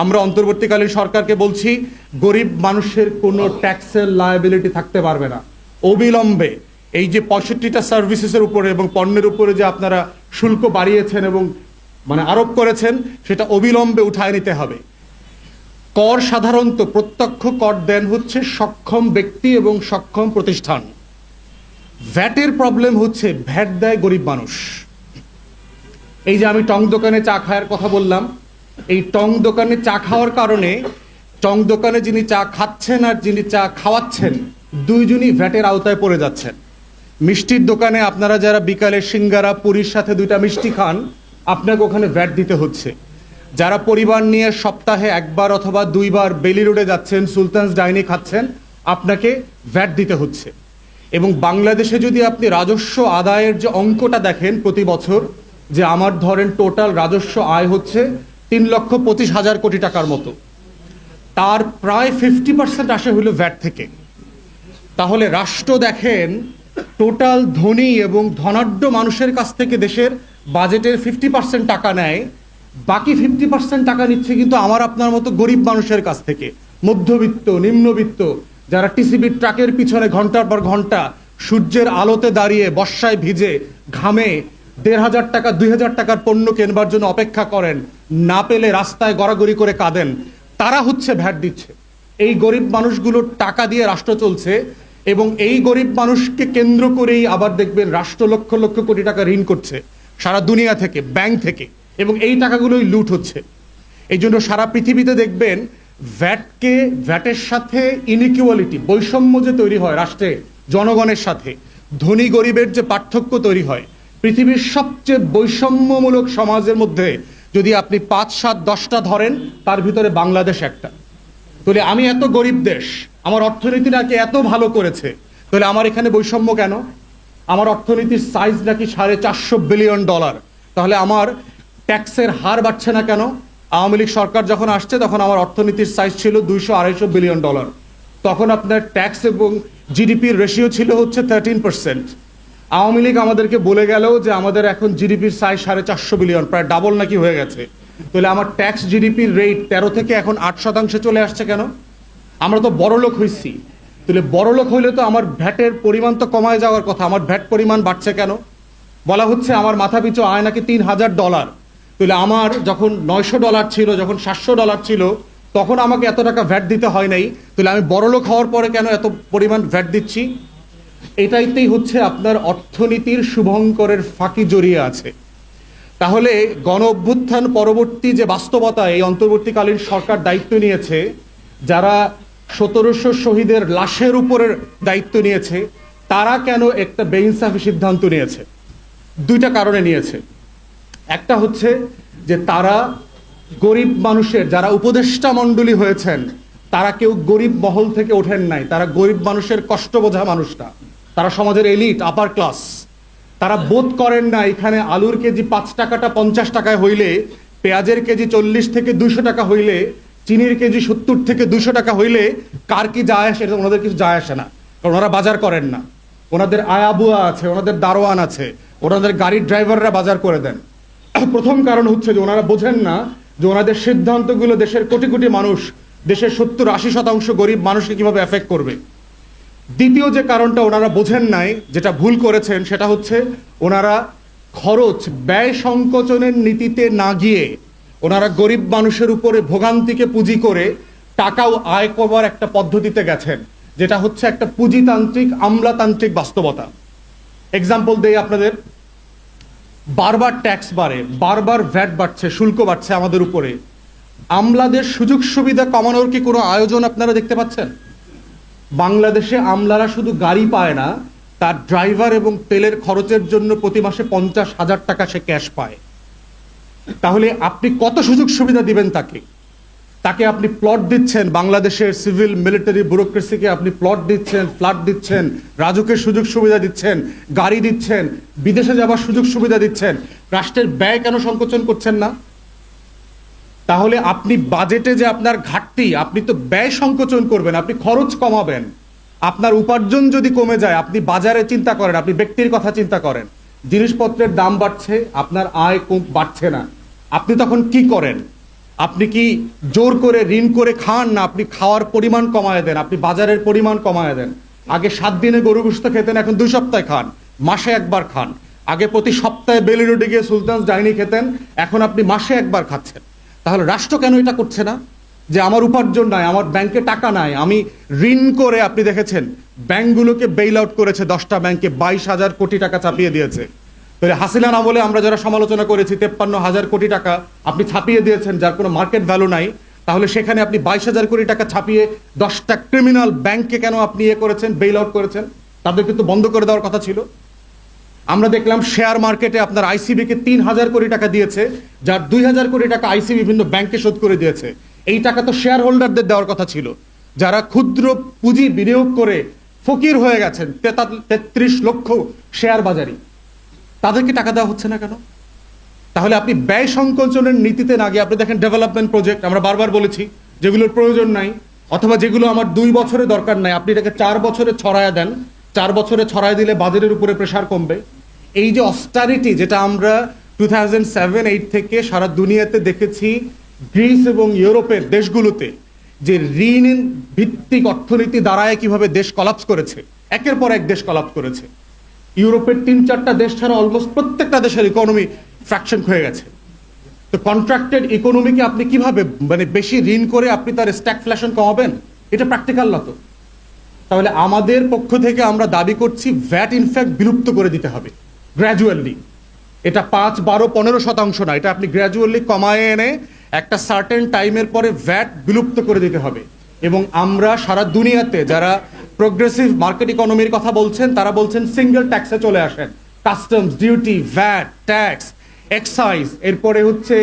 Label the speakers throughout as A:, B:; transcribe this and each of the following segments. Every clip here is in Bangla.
A: আমরা অন্তর্বর্তীকালীন সরকারকে বলছি, গরিব মানুষের কোনো ট্যাক্সের লায়াবিলিটি থাকতে পারবে না। অবিলম্বে এই যে পঁয়ষট্টিটা সার্ভিসেসের উপরে এবং পণ্যের উপরে যে আপনারা শুল্ক বাড়িয়েছেন এবং মানে আরোপ করেছেন, সেটা অবিলম্বে উঠায় নিতে হবে। কর সাধারণত প্রত্যক্ষ কর দেন হচ্ছে সক্ষম ব্যক্তি এবং সক্ষম প্রতিষ্ঠান। ভ্যাটের প্রবলেম হচ্ছে ভ্যাট দেয় গরিব মানুষ। এই যে আমি টং দোকানে চা খাওয়ার কথা বললাম এই টং দোকানে চা খাওয়ার কারণে টং দোকানে যিনি চা খাচ্ছেন আর যিনি চা খাওয়াচ্ছেন, দুইজনই ভ্যাটের আওতায় পড়ে যাচ্ছেন। মিষ্টির দোকানে আপনারা যারা বিকালে সিঙ্গারা, পুরীর সাথে দুইটা মিষ্টি খান, আপনাকে ওখানে ভ্যাট দিতে হচ্ছে। যারা পরিবার নিয়ে সপ্তাহে একবার অথবা দুইবার বেলি রোডে যাচ্ছেন, সুলতানস ডাইনি খাচ্ছেন, আপনাকে ভ্যাট দিতে হচ্ছে। এবং বাংলাদেশে যদি আপনি রাজস্ব আদায়ের যে অঙ্কটা দেখেন প্রতি বছর, যে আমার ধরেন টোটাল রাজস্ব আয় হচ্ছে তিন লক্ষ পঁচিশ হাজার কোটি টাকার মতো। তার প্রায় ফিফটি পার্সেন্ট আসে হলো ভ্যাট থেকে। তাহলে রাষ্ট্র দেখেন টোটাল ধনী এবং ধনাঢ্য মানুষের কাছ থেকে দেশের বাজেটের ফিফটি পার্সেন্ট টাকা নেয়, বাকি ফিফটি পার্সেন্ট টাকা নিচ্ছে কিন্তু আমার আপনার মতো গরিব মানুষের কাছ থেকে। মধ্যবিত্ত, নিম্নবিত্ত, যারা টিসিবির ট্রাকের পিছনে ঘণ্টার পর ঘণ্টা সূর্যের আলোতে দাঁড়িয়ে, বর্ষায় ভিজে, ঘামে দেড় হাজার টাকা দুই হাজার টাকার পণ্য কেনবার জন্য অপেক্ষা করেন। না পেলে রাস্তায় গড়াগড়ি করে কাঁদেন। তারা হচ্ছে ভ্যাট দিচ্ছে। এই গরিব মানুষগুলোর টাকা দিয়ে রাষ্ট্র চলছে এবং এই গরিব মানুষকে কেন্দ্র করেই আবার দেখবেন রাষ্ট্র লক্ষ লক্ষ কোটি টাকা ঋণ করছে সারা দুনিয়া থেকে, ব্যাংক থেকে, এবং এই টাকাগুলোই লুট হচ্ছে। এই জন্য সারা পৃথিবীতে দেখবেন ভ্যাটকে, ভ্যাটের সাথে ইনিকুয়ালিটি, বৈষম্য যে তৈরি হয় রাষ্ট্রে, জনগণের সাথে, ধনী গরিবের যে পার্থক্য তৈরি হয় পৃথিবীর সবচেয়ে বৈষম্যমূলক সমাজের মধ্যে যদি আপনি পাঁচ, সাত, দশটা ধরেন, তার ভিতরে বাংলাদেশ একটা। তাহলে আমি এত গরিব দেশ, আমার অর্থনীতি নাকি এত ভালো করেছে, তাহলে আমার এখানে বৈষম্য কেন? আমার অর্থনীতির সাইজ নাকি সাড়ে চারশো বিলিয়ন ডলার তাহলে আমার ট্যাক্সের হার বাড়ছে না কেন? আওয়ামী লীগ সরকার যখন আসছে, তখন আমার অর্থনীতির সাইজ ছিল দুইশো আড়াইশো বিলিয়ন ডলার তখন আপনার ট্যাক্স এবং জিডিপির রেশিও ছিল হচ্ছে থার্টিন পার্সেন্ট আওয়ামী লীগ আমাদেরকে বলে গেল যে আমাদের এখন জিডিপির সাইজ সাড়ে চারশো বিলিয়ন প্রায় ডাবল নাকি হয়ে গেছে। তাহলে আমার ট্যাক্স জিডিপির রেট তেরো থেকে এখন আট শতাংশে চলে আসছে কেন? আমরা তো বড় লোক হইছি। তাহলে বড় লোক হইলে তো আমার ভ্যাটের পরিমাণ তো কমায় যাওয়ার কথা। আমার ভ্যাট পরিমাণ বাড়ছে কেন? বলা হচ্ছে আমার মাথা পিছু আয় নাকি তিন হাজার ডলার তাহলে আমার যখন নয়শো ডলার ছিল, যখন সাতশো ডলার ছিল, তখন আমাকে এত টাকা ভ্যাট দিতে হয় নাই। তাহলে আমি বড় লোক হওয়ার পরে কেন এত পরিমাণ ভ্যাট দিচ্ছি? এটাইতেই হচ্ছে আপনার অর্থনীতির শুভঙ্করের ফাঁকি জড়িয়ে আছে। তাহলে গণ অভ্যুত্থান পরবর্তী যে বাস্তবতা, এই অন্তর্বর্তীকালীন সরকার দায়িত্ব নিয়েছে, যারা সতেরোশো শহীদের লাশের উপরের দায়িত্ব নিয়েছে, তারা কেন একটা বেইনসাফি সিদ্ধান্ত নিয়েছে? দুইটা কারণে নিয়েছে। একটা হচ্ছে যে তারা গরিব মানুষের, যারা উপদেষ্টা মণ্ডলী হয়েছেন, তারা কেউ গরিব মহল থেকে ওঠেন নাই, তারা গরিব মানুষের কষ্ট বোঝা মানুষটা। তারা সমাজের এলিট আপার ক্লাস তারা বোধ করেন না এখানে আলুর কেজি পাঁচ টাকাটা পঞ্চাশ টাকায় হইলে, পেঁয়াজের কেজি চল্লিশ থেকে দুশো টাকা হইলে, চিনির কেজি সত্তর থেকে দুশো টাকা হইলে, কার কি যায় আসে এটা ওনাদের কিছু যায় আসে না। কারণ ওনারা বাজার করেন না। ওনাদের আয়াবুয়া আছে, ওনাদের দারোয়ান আছে, ওনাদের গাড়ির ড্রাইভাররা বাজার করে দেন। প্রথম কারণ হচ্ছে যে ওনারা বোঝেন না যে ওনাদের সিদ্ধান্তগুলো দেশের কোটি কোটি মানুষ, দেশের সত্তর আশি শতাংশ গরিব মানুষকে কীভাবে এফেক্ট করবে। দ্বিতীয় যে কারণটা ওনারা বোঝেন নাই, যেটা ভুল করেছেন, সেটা হচ্ছে ওনারা খরচ, ব্যয় সংকোচনের নীতিতে না গিয়ে ওনারা গরিব মানুষের উপরে ভোগান্তিকে পুঁজি করে টাকাও আয় করবার একটা পদ্ধতিতে গেছেন, যেটা হচ্ছে একটা পুঁজিতান্ত্রিক, আমলাতান্ত্রিক বাস্তবতা। এক্সাম্পল দেই আপনাদের। বারবার ট্যাক্স বাড়ে, বারবার ভ্যাট বাড়ছে, শুল্ক বাড়ছে আমাদের উপরে। আমলাদের সুযোগ সুবিধা কমানোর কি কোনো আয়োজন আপনারা দেখতে পাচ্ছেন? বাংলাদেশে আমলারা শুধু গাড়ি পায় না, তার ড্রাইভার এবং তেলের খরচের জন্য প্রতি মাসে পঞ্চাশ হাজার টাকা সে ক্যাশ পায়। তাহলে আপনি কত সুযোগ সুবিধা দিবেন তাকে? তাকে আপনি প্লট দিচ্ছেন, বাংলাদেশের সিভিল মিলিটারি ব্যুরোক্রেসিকে আপনি প্লট দিচ্ছেন ফ্ল্যাট দিচ্ছেন, রাজুকের সুযোগ সুবিধা দিচ্ছেন, গাড়ি দিচ্ছেন, বিদেশে যাবার সুযোগ সুবিধা দিচ্ছেন, রাষ্ট্রের ব্যয় কেন সংকোচন করছেন না? তাহলে আপনি বাজেটে যে আপনার ঘাটতি, আপনি তো ব্যয় সংকোচন করবেন, আপনি খরচ কমাবেন। আপনার উপার্জন যদি কমে যায়, আপনি বাজারে চিন্তা করেন, আপনি ব্যক্তির কথা চিন্তা করেন। জিনিসপত্রের দাম বাড়ছে, আপনার আয় বাড়ছে না। আপনি তখন কি করেন? আপনি কি জোর করে, ঋণ করে খান না আপনি খাওয়ার পরিমাণ কমায় দেন, আপনি বাজারের পরিমাণ কমায় দেন? আগে সাত দিনে গরু গোস্ত খেতেন, এখন দুই সপ্তাহে খান, মাসে একবার খান। আগে প্রতি সপ্তাহে বেলি রোডে গিয়ে সুলতান ডাইনি খেতেন, এখন আপনি মাসে একবার খাচ্ছেন। তাহলে রাষ্ট্র কেন এটা করছে না? যে আমার উপার্জন নাই, আমার ব্যাংকে টাকা নাই, আমি ঋণ করে আপনি দেখেছেন, ব্যাংকগুলোকে বেইল আউট করেছে, দশটা ব্যাংকে বাইশ হাজার কোটি টাকা চাপিয়ে দিয়েছে। তাহলে হাসিনার আমলে আমরা যারা সমালোচনা করেছি, তেপ্পান্ন হাজার কোটি টাকা আপনি ছাপিয়ে দিয়েছেন, যার কোনো মার্কেট ভ্যালু নাই, তাহলে সেখানে আপনি বাইশ হাজার কোটি টাকা ছাপিয়ে দশটা ক্রিমিনাল ব্যাংককে কেন আপনি ইয়ে করেছেন বেইল আউট করেছেন? তাদের কিন্তু বন্ধ করে দেওয়ার কথা ছিল। আমরা দেখলাম শেয়ার মার্কেটে আপনার আইসিবি কে তিন হাজার কোটি টাকা দিয়েছে, যার দুই হাজার কোটি টাকা আইসিবি বিভিন্ন ব্যাংকে শোধ করে দিয়েছে। এই টাকা তো শেয়ার হোল্ডারদের দেওয়ার কথা ছিল। যারা ক্ষুদ্র পুঁজি বিনিয়োগ করে ফকির হয়ে গেছেন তেত্রিশ লক্ষ শেয়ার বাজারি, তাদেরকে টাকা দেওয়া হচ্ছে না কেন? তাহলে আপনি ব্যয় সংকোচনের নীতিতে না গিয়ে আপনি দেখেন ডেভেলপমেন্ট প্রজেক্ট আমরা বারবার বলেছি, যেগুলোর প্রয়োজন নাই, অথবা যেগুলো আমার দুই বছরে দরকার নাই, আপনি এটাকে চার বছরে ছড়ায়া দেন চার বছরে ছড়ায় দিলে বাজারের উপরে প্রেশার কমবে। এই যে অস্টারিটি যেটা আমরা টু থাউজেন্ড সেভেন এইট থেকে সারা দুনিয়াতে দেখেছি গ্রিস এবং ইউরোপের দেশগুলোতে, যে ঋণ ভিত্তিক অর্থনীতি দাঁড়ায় কীভাবে দেশ কলাপস করেছে, একের পর এক দেশ কলাপস করেছে। ইউরোপের তিন চারটা দেশ ছাড়া অলমোস্ট প্রত্যেকটা দেশের ইকোনমি ফ্র্যাকশন হয়ে গেছে। তো কন্ট্রাক্টেড ইকোনমিকে আপনি কীভাবে মানে বেশি ঋণ করে আপনি তার স্ট্যাক ফ্ল্যাশন কমাবেন? এটা প্র্যাকটিক্যাল না তো। তাহলে আমাদের পক্ষ থেকে আমরা দাবি করছি ভ্যাট ইনফ্যাক্ট বিলুপ্ত করে দিতে হবে গ্র্যাজুয়ালি এটা পাঁচ, বারো, পনেরো শতাংশ না, এটা আপনি গ্র্যাজুয়ালি কমায় এনে একটা সার্টেন টাইমের পরে ভ্যাট বিলুপ্ত করে দিতে হবে। এবং আমরা সারা দুনিয়াতে যারা প্রোগ্রেসিভ মার্কেট ইকোনমির কথা বলছেন, তারা বলছেন সিঙ্গেল ট্যাক্সে চলে আসেন। Customs duty VAT tax excise এরপরে হচ্ছে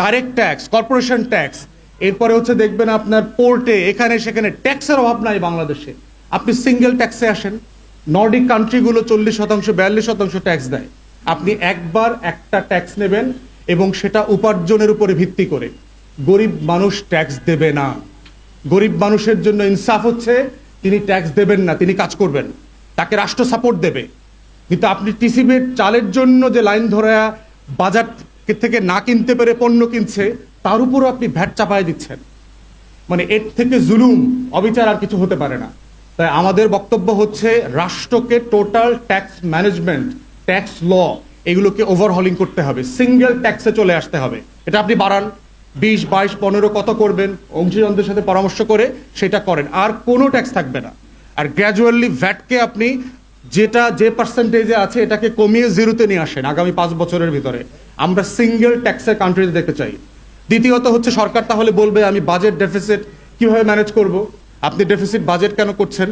A: ডাইরেক্ট ট্যাক্স কর্পোরেশন ট্যাক্স এরপরে হচ্ছে দেখবেন আপনার পোর্টে এখানে সেখানে ট্যাক্সের অভাব নাই বাংলাদেশে। আপনি সিঙ্গেল ট্যাক্সে আসেন নর্ডিক কান্ট্রিগুলো চল্লিশ শতাংশ, বিয়াল্লিশ শতাংশ ট্যাক্স দেয়। আপনি একবার একটা ট্যাক্স নেবেন এবং সেটা উপার্জনের উপরে ভিত্তি করে। গরিব মানুষ ট্যাক্স দেবে না। গরিব মানুষের জন্য ইনসাফ হচ্ছে, তিনি ট্যাক্স দেবেন না, তিনি কাজ করবেন। তাকে রাষ্ট্র সাপোর্ট দেবে। কিন্তু আপনি টিসিবির চালের জন্য যে লাইন ধরে বাজার থেকে না কিনতে পেরে পণ্য কিনছে তার উপরও আপনি ভ্যাট চাপায় দিচ্ছেন। মানে এর থেকে জুলুম, অবিচার আর কিছু হতে পারে না। তাই আমাদের বক্তব্য হচ্ছে রাষ্ট্রকে total tax management tax law এগুলোকে ওভারহলিং করতে হবে। সিঙ্গেল ট্যাক্সে চলে আসতে হবে। এটা আপনি বাড়ান। বিশ, বাইশ, পনেরো কত করবেন অংশীজনদের সাথে পরামর্শ করে সেটা করেন। আর কোনো ট্যাক্স থাকবে না। আর গ্র্যাজুয়ালি ভ্যাটকে আপনি যেটা, যে পার্সেন্টেজে আছে, এটাকে কমিয়ে জিরোতে নিয়ে আসেন আগামী পাঁচ বছরের ভিতরে। আমরা সিঙ্গেল ট্যাক্সের কান্ট্রিতে দেখতে চাই। দ্বিতীয়ত হচ্ছে সরকার তাহলে বলবে, আমি বাজেট ডেফিসিট কীভাবে ম্যানেজ করব? আপনি ডেফিসিট বাজেট কেন করছেন?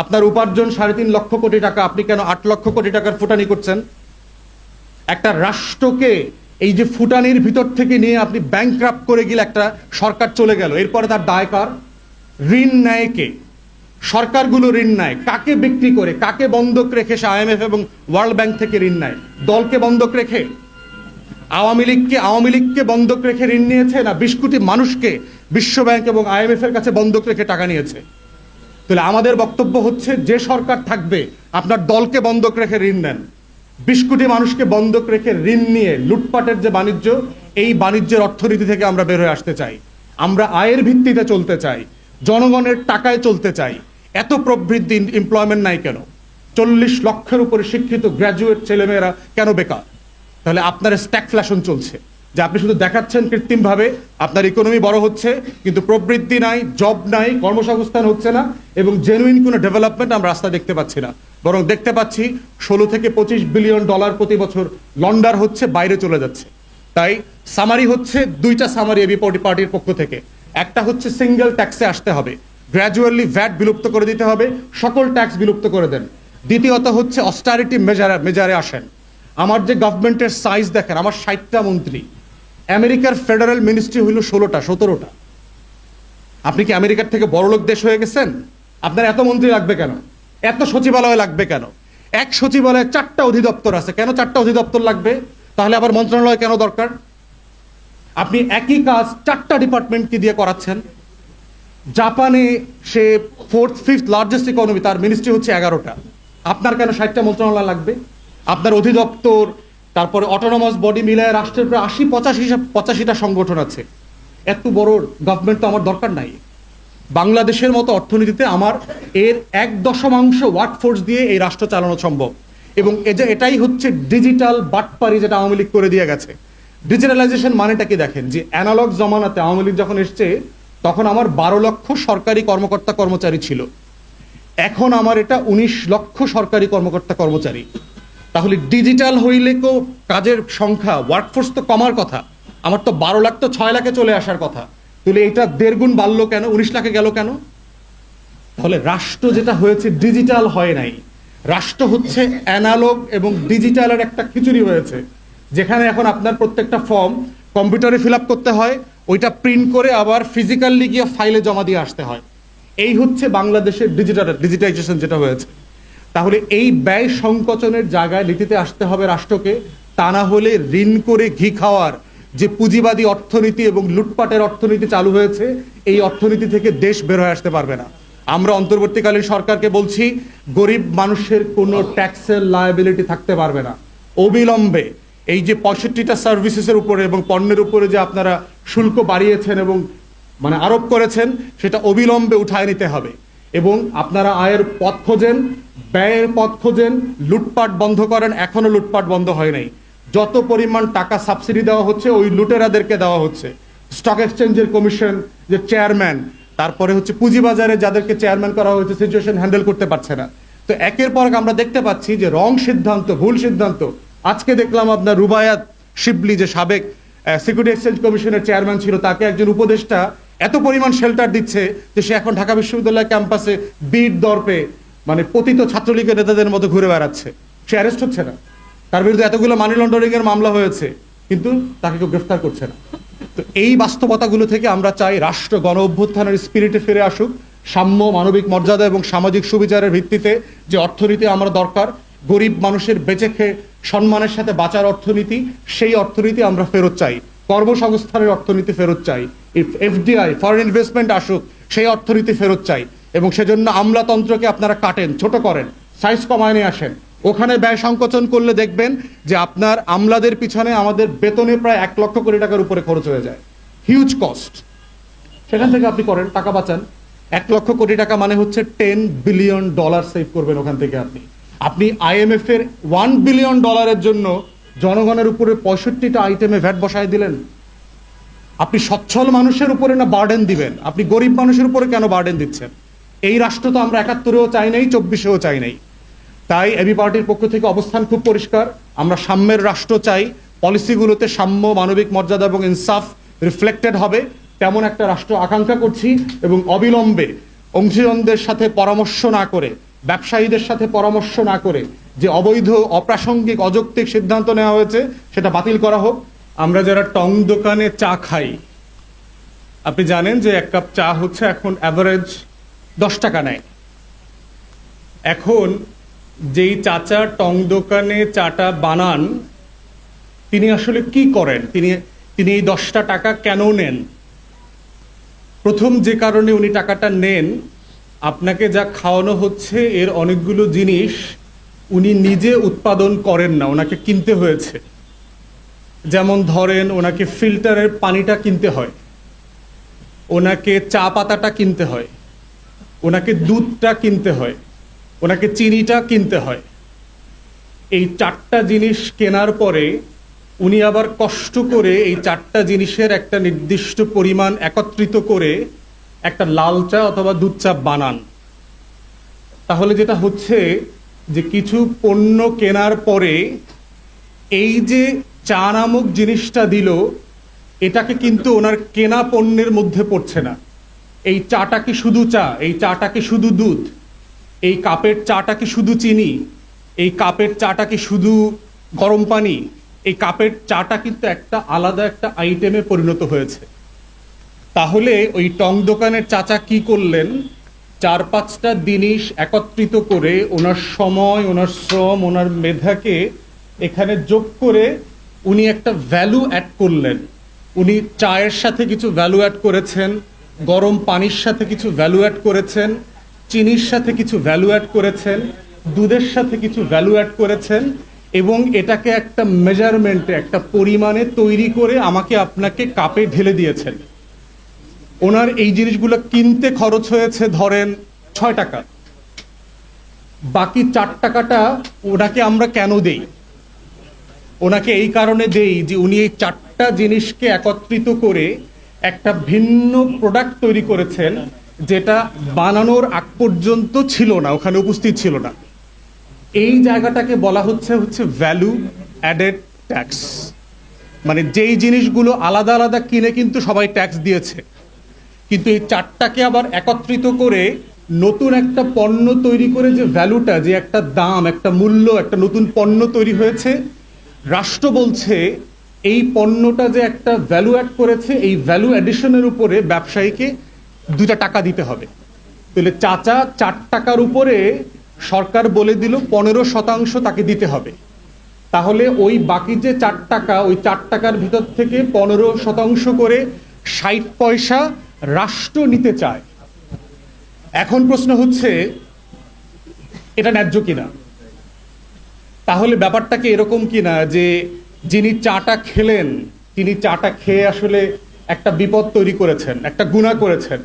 A: আপনার উপার্জন সাড়ে তিন লক্ষ কোটি টাকা, আপনি কেন আট লক্ষ কোটি টাকার ফুটানি করছেন? একটা রাষ্ট্রকে এই যে ফুটানির ভিতর থেকে নিয়ে আপনি ব্যাংক করে গেলে একটা সরকার চলে গেল। এরপরে তার দায়কার ঋণ নেয় কে? সরকারগুলো ঋণ নেয়। কাকে বিক্রি করে? কাকে বন্ধক রেখে সে আইএমএফ এবং ওয়ার্ল্ড ব্যাংক থেকে ঋণ নেয়? দলকে বন্ধক রেখে? আওয়ামী লীগকে আওয়ামী লীগকে বন্ধক রেখে ঋণ নিয়েছে না বিশ কোটি মানুষকে বিশ্ব ব্যাংক এবং আইএমএফ এর কাছে বন্ধক রেখে টাকা নিয়েছে? তাহলে আমাদের বক্তব্য হচ্ছে, যে সরকার থাকবে, আপনার দলকে বন্ধক রেখে ঋণ নেন। বিশ কোটি মানুষকে বন্ধক রেখে ঋণ নিয়ে লুটপাটের যে বাণিজ্য, এই বাণিজ্যের অর্থনীতি থেকে আমরা বের হয়ে আসতে চাই। আমরা আয়ের ভিত্তিতে চলতে চাই, জনগণের টাকায় চলতে চাই। এত প্রবৃদ্ধি এমপ্লয়মেন্ট নাই কেন? চল্লিশ লক্ষের উপরে শিক্ষিত গ্র্যাজুয়েট ছেলেমেয়েরা কেন বেকার? তাহলে আপনার স্ট্যাকফ্ল্যাশন চলছে। যে আপনি শুধু দেখাচ্ছেন কৃত্রিমভাবে, আপনার ইকোনমি বড় হচ্ছে, কিন্তু প্রবৃদ্ধি নাই জব নাই, কর্মসংস্থান হচ্ছে না, এবং জেনুইন কোনো ডেভেলপমেন্ট আমরা রাস্তা দেখতে পাচ্ছি না। বরং দেখতে পাচ্ছি ষোলো থেকে পঁচিশ বিলিয়ন ডলার প্রতি বছর লন্ডার হচ্ছে, বাইরে চলে যাচ্ছে। তাই সামারি হচ্ছে দুইটা সামারি এবি পার্টির পক্ষ থেকে। একটা হচ্ছে সিঙ্গেল ট্যাক্সে আসতে হবে। গ্র্যাজুয়ালি ভ্যাট বিলুপ্ত করে দিতে হবে, সকল ট্যাক্স বিলুপ্ত করে দেন। দ্বিতীয়ত হচ্ছে অস্টারিটি মেজারে মেজারে আসেন। আমার যে গভর্নমেন্টের সাইজ দেখেন, আমার ষাটটা মন্ত্রী, আমেরিকার ফেডারেল মিনিস্ট্রি হইল ষোলোটা, সতেরোটা। আপনি কি আমেরিকার থেকে বড়লোক দেশ হয়ে গেছেন? আপনার এত মন্ত্রী লাগবে কেন? এত সচিবালয় লাগবে কেন? এক সচিবালয়ে চারটা অধিদপ্তর আছে। কেন চারটা অধিদপ্তর লাগবে? তাহলে আবার মন্ত্রণালয় কেন দরকার? আপনি একই কাজ চারটা ডিপার্টমেন্টকে দিয়ে করাচ্ছেন? জাপানে সে ফোর্থ ফিফথ লার্জেস্ট ইকোনমি তার মিনিস্ট্রি হচ্ছে এগারোটা। আপনার কেন ষাটটা মন্ত্রণালয় লাগবে? আপনার অধিদপ্তর, তারপরে অটোনমাস বডি মিলায় রাষ্ট্রের প্রায় আশি পঁচাশি পঁচাশিটা সংগঠন আছে। এত বড় গভর্নমেন্ট তো আমার দরকার নাই। বাংলাদেশের মতো অর্থনীতিতে আমার এর এক দশমাংশ ওয়ার্ক ফোর্স দিয়ে এই রাষ্ট্র চালানো সম্ভব। এবং যে এটাই হচ্ছে ডিজিটাল বাটপারি যেটা আওয়ামী লীগ করে দিয়ে গেছে। ডিজিটালাইজেশন মানেটা কি দেখেন? যে অ্যানালগ জমানাতে আওয়ামী লীগ যখন এসছে, তখন আমার বারো লক্ষ সরকারি কর্মকর্তা কর্মচারী ছিল। এখন আমার এটা উনিশ লক্ষ সরকারি কর্মকর্তা কর্মচারী। তাহলে ডিজিটাল হইলে তো কাজের সংখ্যা ওয়ার্কফোর্স তো কমার কথা। আমার তো বারো লাখ তো ছয় লাখে চলে আসার কথা। তাহলে এটা দেড় গুণ বাড়লো কেন? উনিশ লাখে গেল কেন? তাহলে রাষ্ট্র যেটা হয়েছে ডিজিটাল হয় নাই। রাষ্ট্র হচ্ছে অ্যানালগ এবং ডিজিটালের একটা খিচুড়ি হয়েছে। যেখানে এখন আপনার প্রত্যেকটা ফর্ম কম্পিউটারে ফিল আপ করতে হয়, ওইটা প্রিন্ট করে আবার ফিজিক্যালি গিয়ে ফাইলে জমা দিয়ে আসতে হয়। এই হচ্ছে বাংলাদেশের ডিজিটাল ডিজিটাইজেশন যেটা হয়েছে। তাহলে এই ব্যয় সংকোচনের জায়গায় নীতিতে আসতে হবে রাষ্ট্রকে, তা না হলে ঋণ করে ঘি খাওয়ার যে পুঁজিবাদী অর্থনীতি এবং লুটপাটের অর্থনীতি চালু হয়েছে, এই অর্থনীতি থেকে দেশ বের হয়ে আসতে পারবে না। আমরা অন্তর্বর্তীকালীন সরকারকে বলছি, গরিব মানুষের কোনো ট্যাক্সের লায়াবিলিটি থাকতে পারবে না। অবিলম্বে এই যে পঁয়ষট্টিটা সার্ভিসেসের উপরে এবং পণ্যের উপরে যে আপনারা শুল্ক বাড়িয়েছেন এবং মানে আরোপ করেছেন, সেটা অবিলম্বে উঠায় নিতে হবে। এবং আপনারা আয়ের পথ খোঁজেন ব্যয়ের পথ খোঁজেন, লুটপাট বন্ধ করেন, এখনও লুটপাট বন্ধ হয় নাই। যত পরিমাণ টাকা সাবসিডি দেওয়া হচ্ছে, ওই লুটেরাদেরকে দেওয়া হচ্ছে। স্টক এক্সচেঞ্জের কমিশন, যে চেয়ারম্যান, তারপরে হচ্ছে পুঁজিবাজারে যাদেরকে চেয়ারম্যান করা হয়েছে সিচুয়েশন হ্যান্ডেল করতে পারছে না। তো একের পর আমরা দেখতে পাচ্ছি যে রং সিদ্ধান্ত, ভুল সিদ্ধান্ত। আজকে দেখলাম আপনার রুবায়াত শিবলি, যে সাবেক সিকিউরিটি এক্সচেঞ্জ কমিশনের চেয়ারম্যান ছিল, তাকে একজন উপদেষ্টা এত পরিমাণ শেল্টার দিচ্ছে যে সে এখন ঢাকা বিশ্ববিদ্যালয় ক্যাম্পাসে বিট দর্পে মানে পতিত ছাত্রলীগের নেতাদের মতো ঘুরে বেড়াচ্ছে। সে অ্যারেস্ট হচ্ছে না। তার বিরুদ্ধে এতগুলো মানি লন্ডারিং এর মামলা হয়েছে, কিন্তু তাকে কেউ গ্রেফতার করছে না। তো এই বাস্তবতাগুলো থেকে আমরা চাই রাষ্ট্র গণ অভ্যুত্থানের স্পিরিটে ফিরে আসুক, সাম্য, মানবিক মর্যাদা এবং সামাজিক সুবিচারের ভিত্তিতে যে অর্থনীতি আমরা দরকার, গরিব মানুষের বেঁচে খেয়ে সম্মানের সাথে বাঁচার অর্থনীতি, সেই অর্থনীতি আমরা ফেরত চাই। কর্মসংস্থানের অর্থনীতি ফেরত চাই। এফডিআই ফরেন ইনভেস্টমেন্ট আসুক, সেই অর্থনীতি ফেরত চাই। এবং সেজন্য আমলাতন্ত্রকে আপনারা কাটেন, ছোট করেন সাইজ কমায় নিয়ে আসেন। ওখানে ব্যয় সংকোচন করলে দেখবেন যে আপনার আমলাদের পিছনে আমাদের বেতনে প্রায় এক লক্ষ কোটি টাকার উপরে খরচ হয়ে যায়। হিউজ কস্ট সেখান থেকে আপনি করেন, টাকা বাঁচান। এক লক্ষ কোটি টাকা মানে হচ্ছে টেন বিলিয়ন ডলার সেভ করবেন ওখান থেকে আপনি। আপনি আইএমএফ এর ওয়ান বিলিয়ন ডলারের জন্য জনগণের উপরে পঁয়ষট্টিটা আইটেমে ভ্যাট বসায় দিলেন। আপনি সচ্ছল মানুষের উপরে না বার্ডেন দিবেন? আপনি গরিব মানুষের উপরে কেন বার্ডেন দিচ্ছেন? এই রাষ্ট্র তো আমরা একাত্তরেও চাই নাই, চব্বিশেও চাই নাই। তাই এবি পার্টির পক্ষ থেকে অবস্থান খুব পরিষ্কার। আমরা সাম্যের রাষ্ট্র চাই, পলিসিগুলোতে সাম্য, মানবিক মর্যাদা এবং ইনসাফ রিফ্লেক্টেড হবে। তেমন একটা রাষ্ট্র আকাঙ্ক্ষা করছি এবং অবিলম্বে অংশীজনদের সাথে পরামর্শ না করে, ব্যবসায়ীদের সাথে পরামর্শ না করে যে অবৈধ, অপ্রাসঙ্গিক, অযৌক্তিক সিদ্ধান্ত নেওয়া হয়েছে, সেটা বাতিল করা হোক। আমরা যারা টং দোকানে চা খাই, আপনি জানেন যে এক কাপ চা হচ্ছে এখন অ্যাভারেজ দশ টাকা নেয়। এখন যেই চাচা টং দোকানে চাটা বানান, তিনি আসলে কি করেন? তিনি তিনি এই দশটা টাকা কেন নেন? প্রথম যে কারণে উনি টাকাটা নেন, আপনাকে যা খাওয়ানো হচ্ছে, এর অনেকগুলো জিনিস উনি নিজে উৎপাদন করেন না, ওনাকে কিনতে হয়েছে। যেমন ধরেন, ওনাকে ফিল্টারের পানিটা কিনতে হয়, ওনাকে চা পাতাটা কিনতে হয় ওনাকে দুধটা কিনতে হয়, ওনাকে চিনিটা কিনতে হয়। এই চারটা জিনিস কেনার পরে উনি আবার কষ্ট করে এই চারটা জিনিসের একটা নির্দিষ্ট পরিমাণ একত্রিত করে একটা লাল চা অথবা দুধ চা বানান। তাহলে যেটা হচ্ছে যে কিছু পণ্য কেনার পরে এই যে চা নামক জিনিসটা দিল, এটাকে কিন্তু ওনার কেনা পণ্যের মধ্যে পড়ছে না। এই চাটা কি শুধু চা? এই চাটা কি শুধু দুধ? এই কাপের চাটা কি শুধু চিনি? এই কাপের চাটা কি শুধু গরম পানি? এই কাপের চাটা কিন্তু একটা আলাদা একটা আইটেমে পরিণত হয়েছে। তাহলে ওই টং দোকানের চাচা কি করলেন? চার পাঁচটা জিনিস একত্রিত করে ওনার সময়, ওনার শ্রম, ওনার মেধাকে এখানে যোগ করে উনি একটা ভ্যালু অ্যাড করলেন। উনি চায়ের সাথে কিছু ভ্যালু অ্যাড করেছেন। গরম পানির সাথে কিছু ভ্যালু অ্যাড করেছেন, চিনির সাথে কিছু ভ্যালু অ্যাড করেছেন, দুধের সাথে কিছু ভ্যালু অ্যাড করেছেন এবং এটাকে একটা মেজারমেন্টে একটা পরিমাণে তৈরি করে আমাকে আপনাকে কাপে ঢেলে দিয়েছেন। ওনার এই জিনিসগুলো কিনতে খরচ হয়েছে ধরেন ছয় টাকা। বাকি চার টাকাটা ওনাকে আমরা কেন দেই? ওনাকে এই কারণে দেই যে উনি এই চারটা জিনিসকে একত্রিত করে একটা ভিন্ন প্রোডাক্ট তৈরি করেছেন যেটা বানানোর আগ পর্যন্ত ছিল না, ওখানে উপস্থিত ছিল না। এই জায়গাটাকে বলা হচ্ছে হচ্ছে ভ্যালু অ্যাডেড ট্যাক্স মানে যেই জিনিসগুলো আলাদা আলাদা কিনে কিন্তু সবাই ট্যাক্স দিয়েছে। কিন্তু এই চারটাকে আবার একত্রিত করে নতুন একটা পণ্য তৈরি করে যে ভ্যালুটা যে একটা দাম, একটা মূল্য, একটা নতুন পণ্য তৈরি হয়েছে, রাষ্ট্র বলছে এই পণ্যটা যে একটা ভ্যালু অ্যাড করেছে, এই ভ্যালু অ্যাডিশনের উপরে ব্যবসায়ীকে দুইটা টাকা দিতে হবে। তাহলে চাচা চার টাকার উপরে সরকার বলে দিল, পনেরো শতাংশ তাকে দিতে হবে। তাহলে ওই বাকি যে চার টাকা, ওই চার টাকার ভিতর থেকে পনেরো শতাংশ করে ষাট পয়সা রাষ্ট্র নিতে চায়। এখন প্রশ্ন হচ্ছে, এটা ন্যায্য কিনা? তাহলে ব্যাপারটাকে এরকম কিনা যে যিনি চাটা খেলেন, তিনি চাটা খেয়ে আসলে একটা বিপদ তৈরি করেছেন, একটা গুণা করেছেন।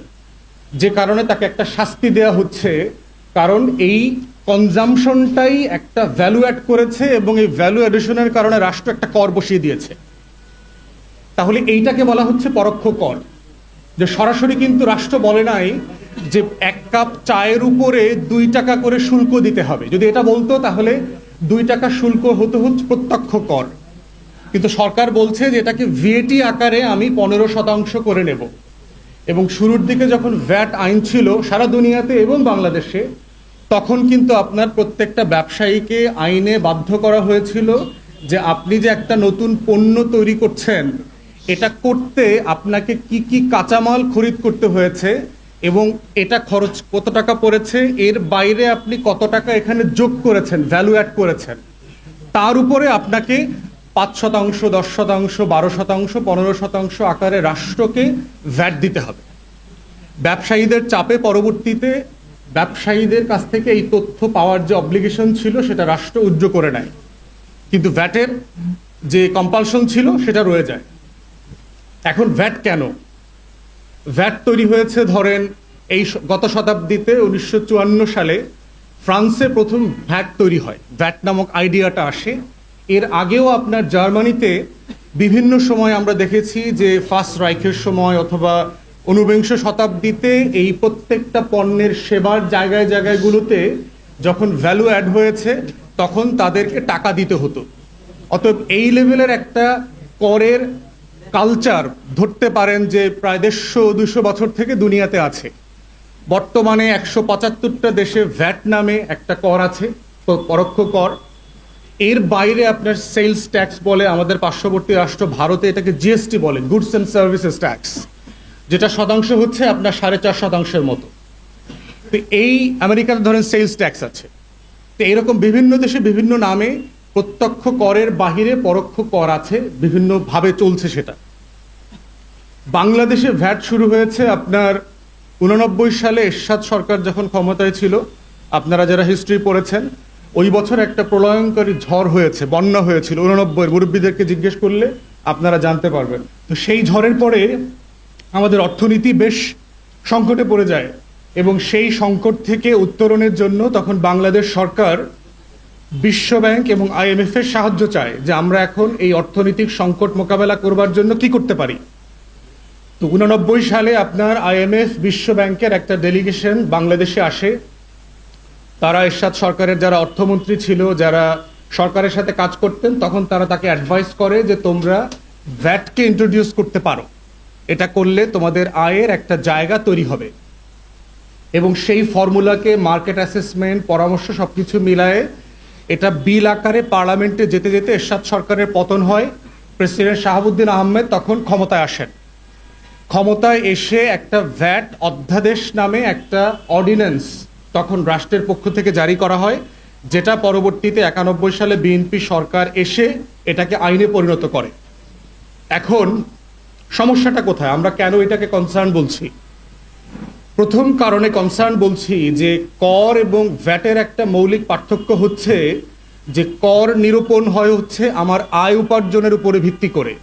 A: যে কারণে তাকে একটা শাস্তি দেওয়া হচ্ছে, কারণ এই কনজামশনটাই একটা ভ্যালু অ্যাড করেছে এবং এই ভ্যালু অ্যাডিশনের কারণে রাষ্ট্র একটা কর বসিয়ে দিয়েছে। তাহলে এইটাকে বলা হচ্ছে পরোক্ষ কর। যে সরাসরি কিন্তু রাষ্ট্র বলে নাই যে এক কাপ চায়ের উপরে দুই টাকা করে শুল্ক দিতে হবে। যদি এটা বলতো তাহলে দুই টাকা শুল্ক হতে হচ্ছে প্রত্যক্ষ কর। কিন্তু সরকার বলছে যে এটাকে ভিএটি আকারে আমি পনেরো শতাংশ করে নেব। এবং শুরুর দিকে যখন ভ্যাট আইন ছিল সারা দুনিয়াতে এবং বাংলাদেশে, তখন কিন্তু আপনার প্রত্যেকটা ব্যবসায়ীকে আইনে বাধ্য করা হয়েছিল যে আপনি যে একটা নতুন পণ্য তৈরি করছেন, এটা করতে আপনাকে কি কি কাঁচামাল খরিদ করতে হয়েছে এবং এটা খরচ কত টাকা পড়েছে, এর বাইরে আপনি কত টাকা এখানে যোগ করেছেন ভ্যালু অ্যাড করেছেন। তার উপরে আপনাকে পাঁচ শতাংশ, দশ শতাংশ, বারো শতাংশ, পনেরো শতাংশ আকারে রাষ্ট্রকে ভ্যাট দিতে হবে। ব্যবসায়ীদের চাপে পরবর্তীতে ব্যবসায়ীদের কাছ থেকে এই তথ্য পাওয়ার যে অব্লিগেশন ছিল, সেটা রাষ্ট্র উজ্জ করে নেয়। কিন্তু ভ্যাটের যে কম্পালশন ছিল, সেটা রয়ে যায়। এখন ভ্যাট কেন? ভ্যাট তৈরি হয়েছে, ধরেন, এই গত শতাব্দীতে উনিশশো চুয়ান্ন সালে ফ্রান্সে প্রথম ভ্যাট তৈরি হয়। ভ্যাট নামক আইডিয়াটা আসে। এর আগেও আপনার জার্মানিতে বিভিন্ন সময় আমরা দেখেছি যে ফার্স্ট রাইখের সময় অথবা ঊনবিংশ শতাব্দীতে এই প্রত্যেকটা পণ্যের সেবার জায়গায় জায়গাগুলোতে যখন ভ্যালু অ্যাড হয়েছে, তখন তাদেরকে টাকা দিতে হতো। অতএব এই লেভেলের একটা করের কালচার ধরতে পারেন যে প্রায় দেড়শো দুশো বছর থেকে দুনিয়াতে আছে। বর্তমানে একশো পঁচাত্তরটা দেশে ভ্যাট নামে একটা কর আছে পরোক্ষ কর। এর বাইরে আপনার সেলস ট্যাক্স বলে আমাদের পার্শ্ববর্তী রাষ্ট্র ভারতে এটাকে জিএসটি বলে গুডস অ্যান্ড সার্ভিসেস ট্যাক্স যেটা শতাংশ হচ্ছে আপনার সাড়ে চার শতাংশের মতো। তো এই আমেরিকাতে ধরেন সেলস ট্যাক্স আছে। তো এরকম বিভিন্ন দেশে বিভিন্ন নামে প্রত্যক্ষ করের বাহিরে পরোক্ষ কর আছে, বিভিন্নভাবে চলছে সেটা। বাংলাদেশে ভ্যাট শুরু হয়েছে আপনার উননব্বই সালে এরশাদ সরকার যখন ক্ষমতায় ছিল, আপনারা যারা হিস্ট্রি পড়েছেন ওই বছর একটা প্রলয়ঙ্করী ঝড় হয়েছে, বন্যা হয়েছিল। উননব্বই মুরব্বীদেরকে জিজ্ঞেস করলে আপনারা জানতে পারবেন। তো সেই ঝড়ের পরে আমাদের অর্থনীতি বেশ সংকটে পড়ে যায় এবং সেই সংকট থেকে উত্তরণের জন্য তখন বাংলাদেশ সরকার বিশ্ব ব্যাংক এবং আইএমএফ এর সাহায্য চায় যে আমরা এখন এই অর্থনৈতিক সংকট মোকাবেলা করবার জন্য কি করতে পারি। তো উননব্বই সালে আপনার আইএমএফ বিশ্ব ব্যাংকের একটা ডেলিগেশন বাংলাদেশে আসে। তারা এরশাদ সরকারের যারা অর্থমন্ত্রী ছিল, যারা সরকারের সাথে কাজ করতেন, তখন তারা তাকে অ্যাডভাইস করে যে তোমরা ভ্যাটকে ইন্ট্রোডিউস করতে পারো। এটা করলে তোমাদের আয়ের একটা জায়গা তৈরি হবে। এবং সেই ফর্মুলাকে মার্কেট অ্যাসেসমেন্ট পরামর্শ সবকিছু মিলায়ে এটা বিল আকারে পার্লামেন্টে যেতে যেতে এরশাদ সরকারের পতন হয়। প্রেসিডেন্ট শাহাবুদ্দিন আহমেদ তখন ক্ষমতায় আসেন। ক্ষমতায় এসে একটা ভ্যাট অধ্যাদেশ নামে একটা অর্ডিন্যান্স তখন রাষ্ট্রের পক্ষ থেকে জারি করা হয়, যেটা পরবর্তীতে একানব্বই সালে বিএনপি সরকার এসে এটাকে আইনে পরিণত করে। এখন সমস্যাটা কোথায়? আমরা কেন এটাকে কনসার্ন বলছি? প্রথম কারণে কনসার্ন বলছি যে কর এবং ভ্যাটের একটা মৌলিক পার্থক্য হচ্ছে যে কর নিরূপণ হয় হচ্ছে আমার আয় উপার্জনের উপরে ভিত্তি করে।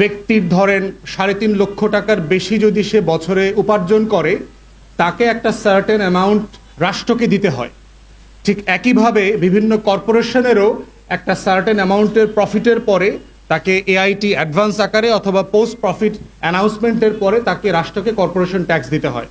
A: ব্যক্তির ধরেন সাড়ে তিন লক্ষ টাকার বেশি যদি সে বছরে উপার্জন করে তাকে একটা সার্টেন অ্যামাউন্ট রাষ্ট্রকে দিতে হয়। ঠিক একইভাবে বিভিন্ন কর্পোরেশনেরও একটা সার্টেন অ্যামাউন্টের প্রফিটের পরে তাকে এআইটি অ্যাডভান্স আকারে অথবা পোস্ট প্রফিট অ্যানাউন্সমেন্টের পরে তাকে রাষ্ট্রকে কর্পোরেশন ট্যাক্স দিতে হয়।